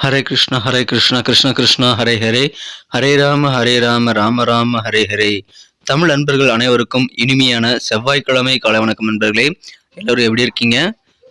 ஹரே கிருஷ்ணா ஹரே கிருஷ்ணா கிருஷ்ண கிருஷ்ணா ஹரே ஹரே. ஹரே ராம ஹரே ராம ராம ராம ஹரே ஹரே. தமிழ் அன்பர்கள் அனைவருக்கும் இனிமையான செவ்வாய்க்கிழமை காலை வணக்கம் நண்பர்களே. எல்லோரும் எப்படி இருக்கீங்க?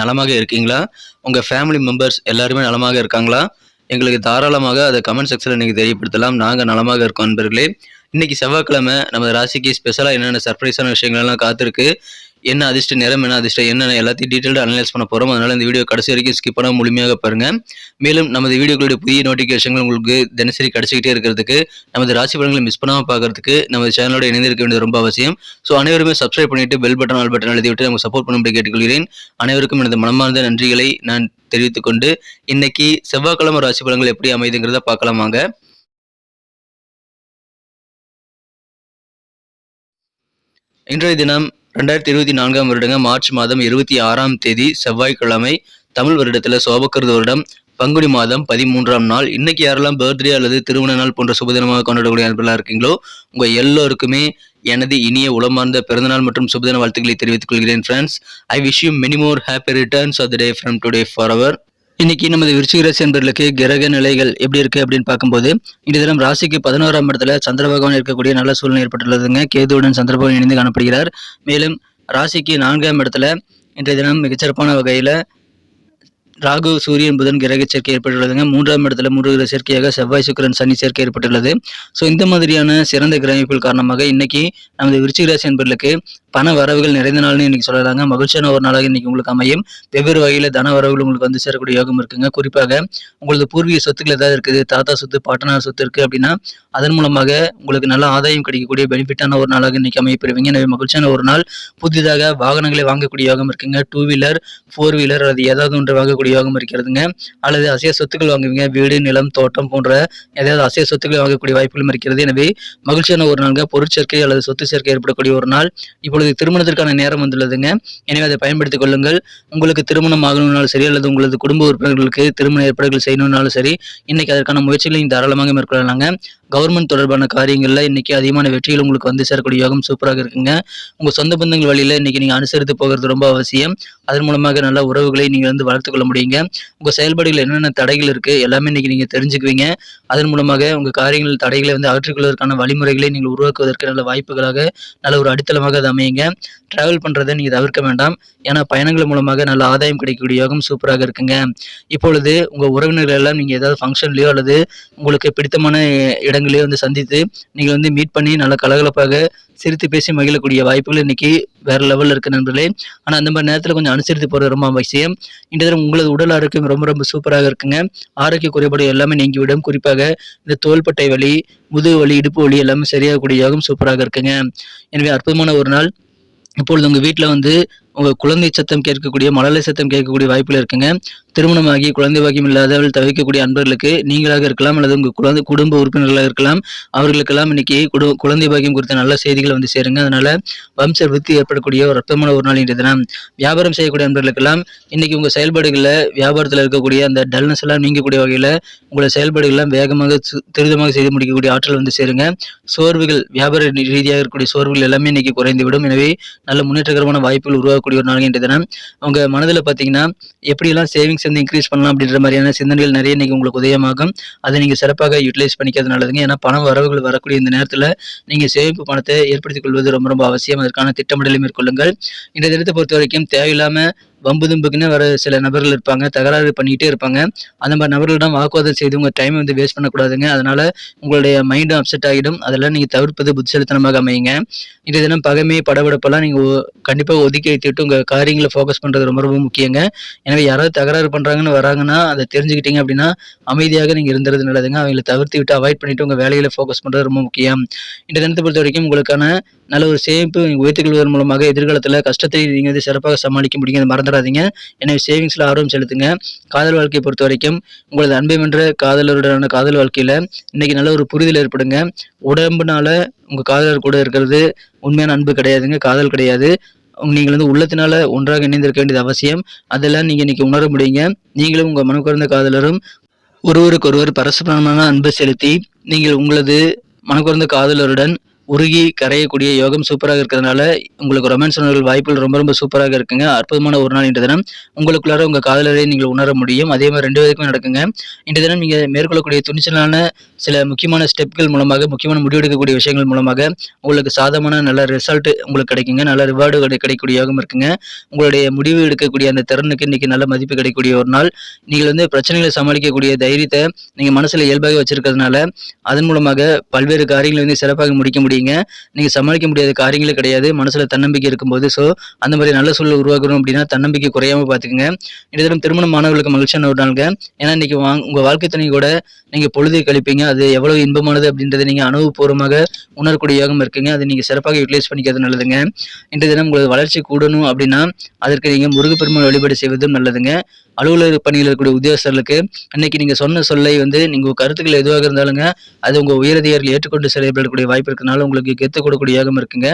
நலமாக இருக்கீங்களா? உங்கள் ஃபேமிலி மெம்பர்ஸ் எல்லாருமே நலமாக இருக்காங்களா? எங்களுக்கு தாராளமாக அதை கமெண்ட் செக்ஷனில் நீங்கள் தெரியப்படுத்தலாம். நாங்கள் நலமாக இருக்கோம் நண்பர்களே. இன்னைக்கு செவ்வாய்க்கிழமை நமது ராசிக்கு ஸ்பெஷலாக என்னென்ன சர்ப்ரைஸான விஷயங்கள்லாம் காத்திருக்கு. என்ன அதிர்ஷ்ட நிறம் என்ன அதிர்ஷ்டம் என்ன எல்லாத்தையும் டீட்டெயிலாக அனலைஸ் பண்ண போகிறோம் அதனால் இந்த வீடியோ கடைசி வரைக்கும் ஸ்கிப் பண்ண முழுமையாக பாருங்கள் மேலும் நமது வீடியோக்களுடைய புதிய நோட்டிஃபிகேஷன்கள் உங்களுக்கு தினசரி கிடச்சிக்கிட்டே இருக்கிறதுக்கு நமது ராசி பலன்களை மிஸ் பண்ணாமல் பார்க்கறதுக்கு நமது சேனலோட இணைந்திருக்க வேண்டியது ரொம்ப அவசியம். ஸோ அனைவருமே சப்ஸ்கிரைப் பண்ணிட்டு பெல் பட்டன் ஆல் பட்டன் எழுதி விட்டு நமக்கு சப்போர்ட் பண்ணும்படி கேட்டுக்கொள்கிறேன். அனைவருக்கும் எனது மனமார்ந்த நன்றிகளை நான் தெரிவித்துக் கொண்டு இன்னைக்கு செவ்வாய்க்கிழமை ராசி பலன்கள் எப்படி அமைதுங்கிறத பார்க்கலாம் வாங்க. இன்றைய தினம் ரெண்டாயிரத்தி இருபத்தி நான்காம் வருடங்க மார்ச் மாதம் இருபத்தி ஆறாம் தேதி செவ்வாய்க்கிழமை தமிழ் வருடத்தில் சோபக்கருது வருடம். பங்குனி மாதம் பதிமூன்றாம் நாள். இன்னைக்கு யாரெல்லாம் பர்த்டே அல்லது திருமண நாள் போன்ற சுபதினமாக கொண்டாடக்கூடிய அன்பெல்லாம் இருக்கீங்களோ உங்கள் எல்லோருக்குமே எனது இனிய உளமார்ந்த பிறந்தநாள் மற்றும் சுபதின வாழ்த்துக்களை தெரிவித்துக் கொள்கிறேன் friends I wish you many more happy returns of the day from today for our இன்னைக்கு நமது விருச்சிக ராசி என்பர்களுக்கு கிரக நிலைகள் எப்படி இருக்கு அப்படின்னு பார்க்கும்போது இன்று தினம் ராசிக்கு பதினோராம் இடத்துல சந்திர பகவான் இருக்கக்கூடிய நல்ல சூழ்நிலை ஏற்பட்டுள்ளதுங்க. கேதுவுடன் சந்திர பகவான் இணைந்து காணப்படுகிறார். மேலும் ராசிக்கு நான்காம் இடத்துல இன்றைய தினம் மிகச்சிறப்பான வகையில் ராகு சூரியன் புதன் கிரக சேர்க்கை ஏற்பட்டுள்ளதுங்க. மூன்றாம் இடத்துல மூன்று கிரக சேர்க்கையாக செவ்வாய் சுக்கிரன் சனி சேர்க்கை ஏற்பட்டுள்ளது. ஸோ இந்த மாதிரியான சிறந்த கிரகிப்புகள் காரணமாக இன்னைக்கு நமது விருச்சிக ராசி என்பர்களுக்கு பண வரவுகள் நிறைந்த நாள்னு இன்னைக்கு சொல்லுறாங்க மகிழ்ச்சியான ஒரு நாளாக இன்னைக்கு உங்களுக்கு அமையும். வெவ்வேறு வகையில் தன வரவுகள் உங்களுக்கு வந்து சேரக்கூடிய யோகம் இருக்குங்க. குறிப்பாக உங்களது பூர்வீக சொத்துக்கள் ஏதாவது இருக்குது தாத்தா சொத்து பாட்டனார் சொத்து இருக்கு அப்படின்னா அதன் மூலமாக உங்களுக்கு நல்ல ஆதாயம் கிடைக்கக்கூடிய பெனிஃபிட்டான ஒரு நாளாக இன்னைக்கு அமையப்பெறுவீங்க. எனவே மகிழ்ச்சியான ஒரு நாள். புதிதாக வாகனங்களை வாங்கக்கூடிய யோகம் இருக்குங்க. டூ வீலர் ஃபோர் வீலர் அல்லது ஏதாவது ஒன்று வாங்கக்கூடிய யோகம் இருக்கிறதுங்க. அல்லது அசைய சொத்துக்கள் வாங்குவீங்க. வீடு நிலம் தோட்டம் போன்ற ஏதாவது அசைய சொத்துக்களை வாங்கக்கூடிய வாய்ப்புகளும் இருக்கிறது. எனவே மகிழ்ச்சியான ஒரு நாள்ங்க. பொருட்சேர்க்கை அல்லது சொத்து சேர்க்கை ஏற்படக்கூடிய ஒரு நாள். இப்பொழுது திருமணத்திற்கான நேரம் வந்துள்ளதுங்க. எனவே அதை பயன்படுத்திக் கொள்ளுங்கள். உங்களுக்கு திருமணம் ஆகணும்னாலும் சரி அல்லது உங்களது குடும்ப உறுப்பினர்களுக்கு திருமண ஏற்பாடுகள் செய்யணும்னாலும் சரி இன்னைக்கு அதற்கான முயற்சிகளை தாராளமாக மேற்கொள்ளலாங்க. கவர்மெண்ட் தொடர்பான காரியங்களில் இன்னைக்கு அதிகமான வெற்றிகள் உங்களுக்கு வந்து சேரக்கூடிய யோகம் சூப்பராக இருக்குங்க. உங்க சொந்த பந்தங்கள் வழியில இன்னைக்கு நீங்க அனுசரித்து போகிறது ரொம்ப அவசியம். அதன் மூலமாக நல்ல உறவுகளை நீங்க வந்து வளர்த்துக்கொள்ள முடியுங்க. உங்க செயல்பாடுகள் என்னென்ன தடைகள் இருக்கு எல்லாமே இன்னைக்கு நீங்க தெரிஞ்சுக்குவீங்க. அதன் மூலமாக உங்க காரியங்கள் தடைகளை வந்து அகற்றிக்கொள்வதற்கான வழிமுறைகளை நீங்கள் உருவாக்குவதற்கு நல்ல வாய்ப்புகளாக நல்ல ஒரு அடித்தளமாக அது நீங்கள் ட்ராவல் பண்ணுறதை நீங்கள் தவிர்க்க வேண்டாம். ஏன்னா பயணங்கள் மூலமாக நல்ல ஆதாயம் கிடைக்கக்கூடிய யோகம் சூப்பராக இருக்குங்க. இப்பொழுது உங்கள் உறவினர்கள் எல்லாம் நீங்கள் ஏதாவது ஃபங்க்ஷன்லையோ அல்லது உங்களுக்கு பிடித்தமான இடங்களையோ வந்து சந்தித்து நீங்கள் வந்து மீட் பண்ணி நல்ல கலகலப்பாக சிரித்து பேசி மகிழக்கூடிய வாய்ப்புகள் இன்னைக்கு வேற லெவலில் இருக்கு நண்பர்களே. ஆனால் அந்த மாதிரி நேரத்தில் கொஞ்சம் அனுசரித்து போகிறது ரொம்ப அவசியம். இந்த தடவை உங்களது உடல் ஆரோக்கியம் ரொம்ப ரொம்ப சூப்பராக இருக்குங்க. ஆரோக்கிய குறைபாடு எல்லாமே நீங்கிவிடும். குறிப்பாக இந்த தோள்பட்டை வலி முதுகு வலி இடுப்பு வலி எல்லாமே சரியாகக்கூடிய யோகம் சூப்பராக இருக்குங்க. எனவே அற்புதமான ஒரு நாள். இப்பொழுது உங்கள் வீட்டில் வந்து உங்கள் குழந்தை சத்தம் கேட்கக்கூடிய மழலை சத்தம் கேட்கக்கூடிய வாய்ப்பில் இருக்குங்க. திருமணமாகி குழந்தை பாக்கியம் இல்லாதவர்கள் தவிக்கக்கூடிய அன்பர்களுக்கு நீங்களாக இருக்கலாம் அல்லது உங்கள் குழந்தை குடும்ப உறுப்பினர்களாக இருக்கலாம். அவர்களுக்கெல்லாம் இன்னைக்கு குடு குழந்தை பாக்கியம் குறித்த நல்ல செய்திகள் வந்து சேருங்க. அதனால வம்ச விருத்தி ஏற்படக்கூடிய ஒரு அற்பமான ஒரு நாள் இன்றைய தினம். வியாபாரம் செய்யக்கூடிய அன்பர்களுக்கெல்லாம் இன்னைக்கு உங்கள் செயல்பாடுகளில் வியாபாரத்தில் இருக்கக்கூடிய அந்த டல்னஸ் எல்லாம் நீங்கக்கூடிய வகையில் உங்களோட செயல்பாடுகள்லாம் வேகமாக சு- துரிதமாக செய்து முடிக்கக்கூடிய ஆற்றல் வந்து சேருங்க. சோர்வுகள் வியாபார ரீதியாக இருக்கக்கூடிய சோர்வுகள் எல்லாமே இன்னைக்கு குறைந்துவிடும். எனவே நல்ல முன்னேற்றகரமான வாய்ப்புகள் உருவாகக்கூடிய ஒரு நாள் இன்றைய தினம். மனதில் பார்த்தீங்கன்னா எப்படியெல்லாம் சேவிங்ஸ் வந்து இன்க்ரீஸ் பண்ணலாம் அப்படின்ற மாதிரியான சிந்தனைகள் நிறைய இன்னைக்கு உங்களுக்கு உதயமாகும். அதை நீங்கள் சிறப்பாக யூட்டிலைஸ் பண்ணிக்கிறது நல்லதுங்க. ஏன்னா பணம் வரவுகள் வரக்கூடிய இந்த நேரத்தில் நீங்கள் சேமிப்பு பணத்தை ஏற்படுத்திக் கொள்வது ரொம்ப ரொம்ப அவசியம். அதற்கான திட்டமிடலை மேற்கொள்ளுங்கள். இந்த தினத்தை பொறுத்த வரைக்கும் தேவையில்லாம வம்பு தும்புக்குன்னு வர சில நபர்கள் இருப்பாங்க தகராறு பண்ணிக்கிட்டே இருப்பாங்க. அந்த மாதிரி நபர்களிடம் வாக்குவாதம் செய்து உங்கள் டைமை வந்து வேஸ்ட் பண்ணக்கூடாதுங்க. அதனால் உங்களுடைய மைண்டும் அப்செட் ஆகிடும். அதெல்லாம் நீங்கள் தவிர்ப்பது புத்திசலித்தனமாக அமையுங்க. இந்த தினம் பகைமை படபடப்பெல்லாம் நீங்கள் கண்டிப்பாக ஒதுக்கி வைத்துட்டு உங்கள் காரியங்களை ஃபோக்கஸ் பண்ணுறது ரொம்ப ரொம்ப முக்கியங்க. எனவே யாராவது தகராறு பண்ணுறாங்கன்னு வராங்கன்னா அதை தெரிஞ்சுக்கிட்டீங்க அப்படின்னா அமைதியாக நீங்கள் இருந்துறது நல்லதுங்க. அவங்கள தவிர்த்து விட்டு அவாய்ட் பண்ணிட்டு உங்கள் வேலையில் ஃபோக்கஸ் பண்ணுறது ரொம்ப முக்கியம். இந்த தினத்தை பொறுத்த வரைக்கும் உங்களுக்கான நல்ல ஒரு சேமிப்பு நீங்கள் கொள்வதன் மூலமாக எதிர்காலத்தில் கஷ்டத்தை நீங்கள் வந்து சிறப்பாக சமாளிக்க முடியும் அதை மறந்துடாதீங்க எனவே சேவிங்ஸில் ஆர்வம் செலுத்துங்க. காதல் வாழ்க்கையை பொறுத்த வரைக்கும் உங்களது அன்பை வென்ற காதலருடனான காதல் வாழ்க்கையில் இன்றைக்கி நல்ல ஒரு புரிதல் ஏற்படுங்க. உடம்புனால உங்கள் காதலர் கூட இருக்கிறது உண்மையான அன்பு கிடையாதுங்க காதல் கிடையாது. நீங்கள் வந்து உள்ளத்தினால ஒன்றாக இணைந்திருக்க வேண்டியது அவசியம். அதெல்லாம் நீங்கள் இன்றைக்கி உணர முடியுங்க. நீங்களும் உங்கள் மனக்குறந்த காதலரும் ஒருவருக்கொருவர் பரஸ்பரமான அன்பை செலுத்தி நீங்கள் உங்களது மனக்குறந்த காதலருடன் உருகி கரையக்கூடிய யோகம் சூப்பராக இருக்கிறதுனால உங்களுக்கு ரொமான்ஸ் உணர்வுகள் வாய்ப்புகள் ரொம்ப ரொம்ப சூப்பராக இருக்குங்க. அற்புதமான ஒரு நாள் இன்றைய தினம். உங்களுக்குள்ளார உங்கள் காதலரை நீங்கள் உணர முடியும். அதே மாதிரி ரெண்டு விதத்துக்குமே நடக்குங்க. இன்றைய தினம் நீங்கள் மேற்கொள்ளக்கூடிய துணிச்சலான சில முக்கியமான ஸ்டெப்கள் மூலமாக முக்கியமான முடிவெடுக்கக்கூடிய விஷயங்கள் மூலமாக உங்களுக்கு சாதமான நல்ல ரிசல்ட் உங்களுக்கு கிடைக்குங்க. நல்ல ரிவார்டு கிடைக்கக்கூடிய யோகம் இருக்குங்க. உங்களுடைய முடிவு எடுக்கக்கூடிய அந்த திறனுக்கு இன்னைக்கு நல்ல மதிப்பு கிடைக்கக்கூடிய ஒரு நாள். நீங்கள் வந்து பிரச்சனைகளை சமாளிக்கக்கூடிய தைரியத்தை நீங்கள் மனசில் இயல்பாக வச்சிருக்கிறதுனால அதன் மூலமாக பல்வேறு காரியங்களை வந்து சிறப்பாக முடிக்க முடியும். முடியுங்க நீங்கள் சமாளிக்க முடியாத காரியங்களே கிடையாது. மனசில் தன்னம்பிக்கை இருக்கும்போது ஸோ அந்த மாதிரி நல்ல சூழல் உருவாக்கணும் அப்படின்னா தன்னம்பிக்கை குறையாமல் பார்த்துக்குங்க. இந்த தினம் திருமணம் மாணவர்களுக்கு மகிழ்ச்சியான ஒரு நாளுங்க. ஏன்னா இன்னைக்கு வாங்க உங்கள் வாழ்க்கை துணை கூட நீங்கள் பொழுது கழிப்பீங்க. அது எவ்வளவு இன்பமானது அப்படின்றத நீங்கள் அனுபவபூர்வமாக உணரக்கூடிய யோகம் இருக்குங்க. அதை நீங்கள் சிறப்பாக யூட்டிலைஸ் பண்ணிக்கிறது நல்லதுங்க. இன்றைய தினம் உங்களது வளர்ச்சி கூடணும் அப்படின்னா அதற்கு நீங்கள் முருகப்பெருமாள் வழிபாடு செய்வதும் நல்லதுங்க. அலுவலக பணியில் இருக்கக்கூடிய உத்தியோகஸ்தர்களுக்கு அன்னைக்கு நீங்கள் சொன்ன சொல்லை வந்து நீங்கள் கருத்துக்கள் எதுவாக இருந்தாலுங்க அது உங்கள் உயரதிகாரிகள் ஏற்றுக்கொண்டு செயல்படக்கூடிய வாய்ப்பு இருக்கனால உங்களுக்கு கெத்து கொடுக்கக்கூடிய யோகம் இருக்குங்க.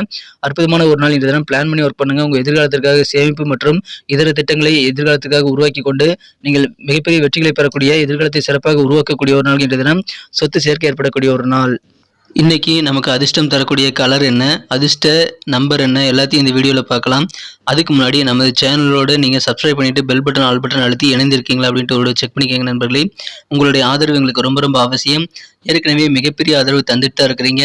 அற்புதமான ஒரு நாள் இந்த தினம் பிளான் பண்ணி ஒர்க் பண்ணுங்க. உங்கள் எதிர்காலத்திற்காக சேமிப்பு மற்றும் இதர திட்டங்களை எதிர்காலத்துக்காக உருவாக்கி கொண்டு நீங்கள் மிகப்பெரிய வெற்றிகளை பெறக்கூடிய எதிர்காலத்தை சிறப்பாக உருவாக்கக்கூடிய ஒரு நாள் என்ற தினம். சொத்து சேர்க்கை ஏற்படக்கூடிய ஒரு நாள். இன்னைக்கு நமக்கு அதிர்ஷ்டம் தரக்கூடிய கலர் என்ன? அதிர்ஷ்ட நம்பர் என்ன? எல்லாத்தையும் இந்த வீடியோவில் பார்க்கலாம். அதுக்கு முன்னாடி நமது சேனலோடு நீங்கள் சப்ஸ்கிரைப் பண்ணிவிட்டு பெல் பட்டன் ஆல் பட்டன் அழுத்தி இணைந்திருக்கீங்களா அப்படின்ட்டு ஒரு செக் பண்ணிக்கோங்க நண்பர்களே. உங்களுடைய ஆதரவு எங்களுக்கு ரொம்ப ரொம்ப அவசியம். ஏற்கனவே மிகப்பெரிய ஆதரவு தந்துட்டு தான் இருக்கிறீங்க.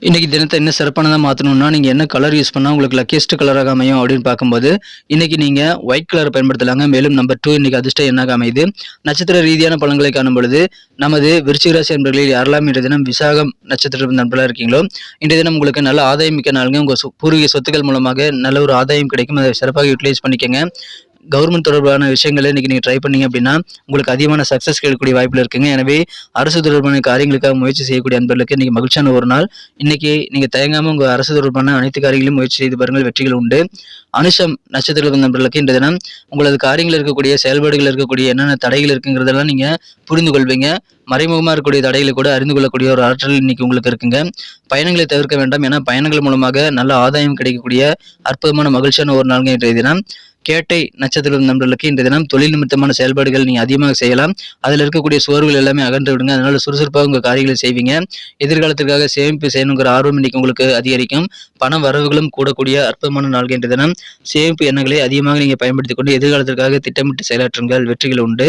இன்றைக்கி தினத்தை என்ன சிறப்பானதாக மாற்றணும்னா நீங்கள் என்ன கலர் யூஸ் பண்ணால் உங்களுக்கு லக்கியஸ்ட் கலராக அமையும் அப்படின்னு பார்க்கும்போது இன்றைக்கி நீங்கள் ஒயிட் கலர் பயன்படுத்தலாங்க. மேலும் நம்பர் டூ இன்றைக்கி அதிர்ஷ்டம் என்னாக அமையுது? நட்சத்திர ரீதியான பலன்களை காணும் பொழுது நமது விருச்சிகராசி நண்பர்களில் யாரெல்லாம் இன்றைய தினம் விசாகம் நட்சத்திர நண்பர்களாக இருக்கீங்களோ இன்றைய தினம் உங்களுக்கு நல்ல ஆதாயம் மிக்க நாளுங்க. உங்கள் சொ- பூர்வீக சொத்துக்கள் மூலமாக நல்ல ஒரு ஆதாயம் கிடைக்கும். அதை சிறப்பாக யூட்டிலைஸ் பண்ணிக்கோங்க. கவர்மெண்ட் தொடர்பான விஷயங்களை இன்றைக்கி நீங்கள் ட்ரை பண்ணீங்க அப்படின்னா உங்களுக்கு அதிகமான சக்ஸஸ் கிடைக்கக்கூடிய வாய்ப்பில் இருக்குங்க. எனவே அரசு தொடர்பான காரியங்களுக்காக முயற்சி செய்யக்கூடிய அன்பர்களுக்கு இன்னைக்கு மகிழ்ச்சியான ஒரு நாள். இன்னைக்கு நீங்கள் தயங்காமல் உங்கள் அரசு தொடர்பான அனைத்து காரியங்களையும் முயற்சி செய்து பாருங்கள். வெற்றிகள் உண்டு. அனுஷம் நட்சத்திர நண்பர்களுக்கு இன்றைய தினம் உங்களது காரியங்கள் இருக்கக்கூடிய செயல்பாடுகள் இருக்கக்கூடிய என்னென்ன தடைகள் இருக்குங்கிறதெல்லாம் நீங்கள் புரிந்து கொள்வீங்க. மறைமுகமாக இருக்கக்கூடிய தடைகளை கூட அறிந்து கொள்ளக்கூடிய ஒரு ஆற்றல் இன்னைக்கு உங்களுக்கு இருக்குங்க. பயணங்களை தவிர்க்க வேண்டாம். ஏன்னா பயணங்கள் மூலமாக நல்ல ஆதாயம் கிடைக்கக்கூடிய அற்புதமான மகிழ்ச்சியான ஒரு நாள்ங்க இன்றைய தினம். கேட்டை நட்சத்திரம் நண்பர்களுக்கு இன்றைய தினம் தொழில் நிமித்தமான செயல்பாடுகள் நீங்கள் அதிகமாக செய்யலாம். அதில் இருக்கக்கூடிய சோர்வுகள் எல்லாமே அகன்று விடுங்க. அதனால சுறுசுறுப்பாக உங்கள் காரியங்களை செய்வீங்க. எதிர்காலத்திற்காக சேமிப்பு செய்யணுங்கிற ஆர்வம் இன்னைக்கு உங்களுக்கு அதிகரிக்கும். பண வரவுகளும் கூடக்கூடிய அற்புதமான நாள்கள் இன்றைய தினம். சேமிப்பு எண்ணங்களை அதிகமாக நீங்கள் பயன்படுத்தி கொண்டு எதிர்காலத்திற்காக திட்டமிட்டு செயலாற்றுங்கள். வெற்றிகள் உண்டு.